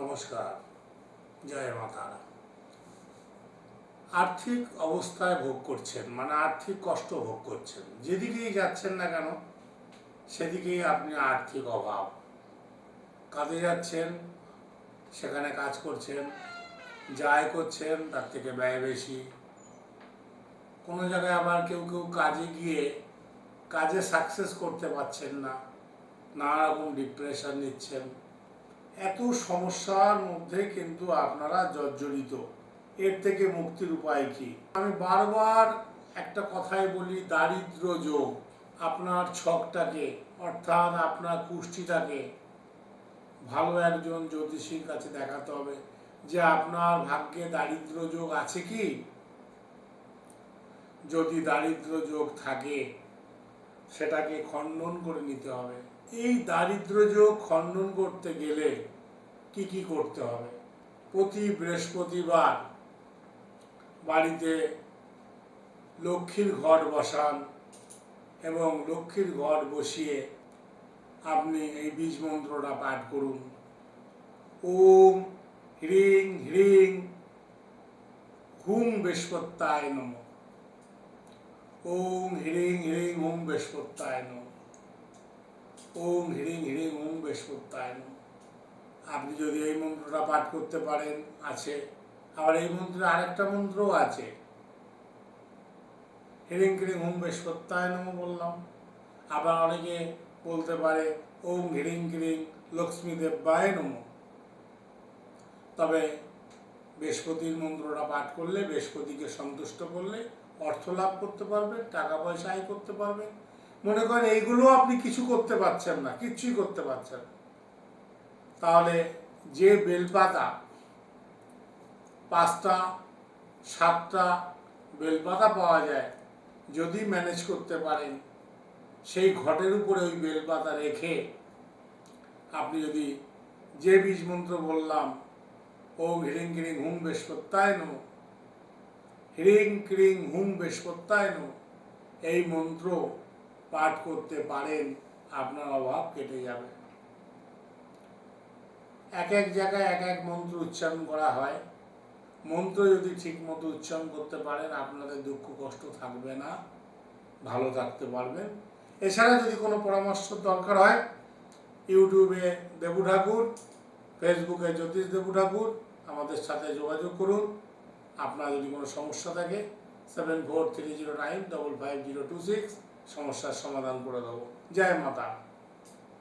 নমস্কার, জয় মাতা আর্থিক অবস্থায় ভোগ করছেন মানে আর্থিক কষ্ট ভোগ করছেন। যেদিকেই যাচ্ছেন না কেন, সেদিকেই আপনি আর্থিক অভাব। কাজে যাচ্ছেন, সেখানে কাজ করছেন যা আয় করছেন, তার থেকে ব্যয় বেশি। কোনো জায়গায় আবার কেউ কেউ কাজে গিয়ে কাজে সাকসেস করতে পারছেন না নানা রকম ডিপ্রেশন নিচ্ছেন। এত সমস্যার মধ্যে কিন্তু আপনারা জর্জরিত। এর থেকে মুক্তির উপায় কি? আমি বারবার একটা কথাই বলি, দারিদ্র যোগ। আপনার ছকটাকে, অর্থাৎ আপনার কুষ্টিটাকে ভালো একজন জ্যোতিষীর কাছে দেখাতে হবে যে আপনার ভাগ্যে দারিদ্র যোগ আছে কি? যদি দারিদ্র যোগ থাকে সেটাকে খণ্ডন করে নিতে হবে। এই দারিদ্র যোগ খণ্ডন করতে গেলে কি কি করতে হবে? প্রতি বৃহস্পতিবার বাড়িতে লক্ষ্মীর ঘর বসান এবং লক্ষ্মীর ঘর বসিয়ে আপনি এই বীজ মন্ত্রটা পাঠ করুন। ওম হ্রিং হ্রিং হুম বৃহস্পত্যায় নম। ওম হ্রিং হ্রিং হুম বৃহস্পত্যায় নম। হ্রিং হ্রিং ওম বৃহস্পত্যায় নম। আপনি যদি এই মন্ত্রটা পাঠ করতে পারেন, আছে। আবার এই মন্ত্রে আরেকটা মন্ত্রও আছে। হিরিং কিরিং হুম বৃহস্পত্যায় নম বললাম। আবার অনেকে বলতে পারে, ওম হিরিং কিরিং লক্ষ্মী দেব্যায় নম। তবে বৃহস্পতির মন্ত্রটা পাঠ করলে, বৃহস্পতিকে সন্তুষ্ট করলে অর্থ লাভ করতে পারবেন টাকা পয়সা আয় করতে পারবেন মনে করেন এইগুলো আপনি কিছু করতে পারছেন না, কিচ্ছুই করতে পারছেন। তাহলে যে বেলপাতা, পাঁচটা, সাতটা বেলপাতা পাওয়া যায়, যদি ম্যানেজ করতে পারেন, সেই ঘটের উপরে ওই বেলপাতা রেখে আপনি যদি যে বীজ মন্ত্র বললাম, ও হিরিং কিরিং হুম বৃহস্পত্যায় নম হিরিং ক্রিং হুম বৃহস্পত্যায় নম এই মন্ত্র পাঠ করতে পারেন, আপনার অভাব কেটে যাবে। এক এক জায়গায় এক এক মন্ত্র উচ্চারণ করা হয়। মন্ত্র যদি ঠিক মতো উচ্চারণ করতে পারেন, আপনাদের দুঃখ কষ্ট থাকবে না, ভালো থাকতে পারবেন। এছাড়া যদি কোনো পরামর্শ দরকার হয়, ইউটিউবে দেবু ঠাকুর, ফেসবুকে জ্যোতিষ দেবু ঠাকুর, আমাদের সাথে যোগাযোগ করুন। আপনার যদি কোনো সমস্যা থাকে seven four three zero nine double five zero two six সমস্যার সমাধান করে দেবো। জয় মাতা।